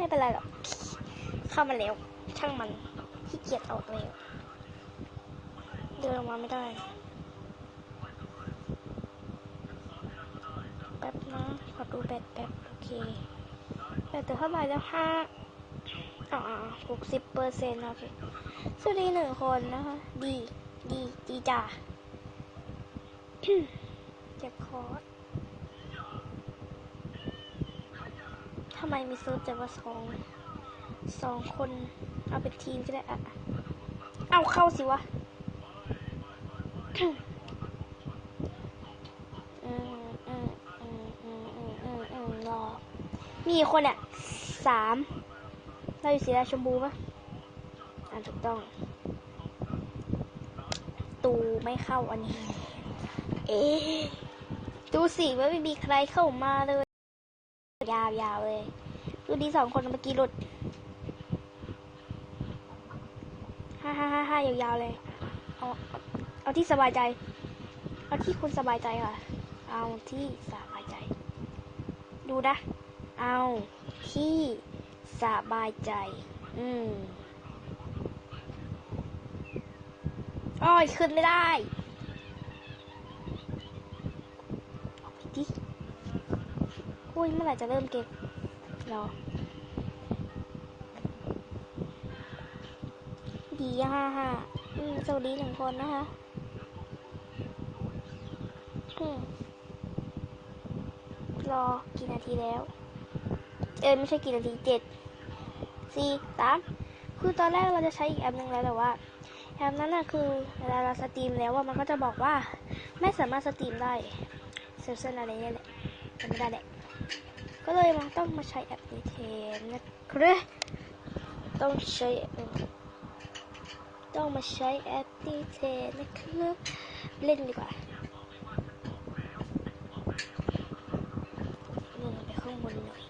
ไม่เป็นไรหรอก เข้ามาแล้ว ช่างมันขี้เกียจออกแล้วเดินออกมาไม่ได้แป๊บนะขอดูแบตแป๊บโอเคแบตเหลือเท่าไหร่แล้วห้าอ๋อหกสิบเปอร์เซ็นต์โอเคสวัสดีหนึ่งคนนะคะ ดี ดี ดีจ้าเจ็บคอทำ ไมมีเซิร์ฟแต่ว่าสองสองคน เอาเป็นทีมก็ได้อะเอาเข้าสิวะอืมอืมอืมอืมอืมอืมอืมรอ มีคนอะสามเราอยู่สีราชมพูปะอ่าถูกต้อง ตูไม่เข้าอันนี้ เอ๊ดูสิว่าไม่มีใครเข้ามาเลย ยาวยาวๆเลยดูดีสองคนเมื่อกี้หลุดฮ่าฮ่าฮ่าฮ่ายาวๆเลยเอาเอาที่สบายใจ เอาที่คุณสบายใจค่ะ เอาที่สบายใจ ดูนะ เอาที่สบายใจ อืมอ้อยขึ้นไม่ได้ออกไปดิ อุ้ยเมื่อไหร่จะเริ่มเกมรอดีฮ่าฮ่าอืมสวัสดีหนึ่งคนนะคะอืมรอกี่นาทีแล้ว เออไม่ใช่กี่นาทีเจ็ดสี่สามคือตอนแรกเราจะใช้อีกแอปหนึ่งแล้วแต่ว่าแอปนั้นน่ะคือเวลาเราสตรีมแล้วว่ามันก็จะบอกว่า ไม่สามารถสตรีมได้เซลเซนอะไรเนี่ยแหละจำไม่ได้แหละ ก็เลยมาต้องมาใช้แอปพลิเคชันนะครับต้องใช้ต้องมาใช้แอปพลิเคชันนะครับเล่นดีกว่าลงไปข้างบนหน่อย